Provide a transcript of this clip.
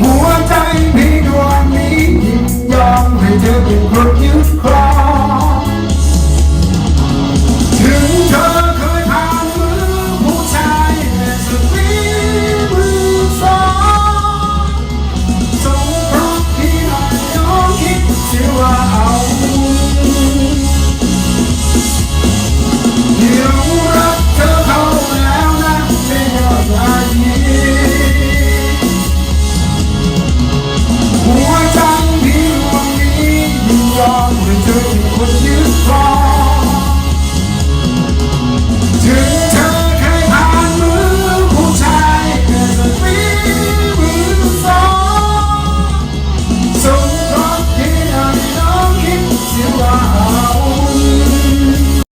หัวใจพี่ดวงนี้ยินยอมให้เธอเป็นคนยึดครอถึงเธอเคยผ่ามือผู้ชายแต่สุดฝีมือสองสงเพรที่หลายน้องคิดว่าเอา 영을 들고 싶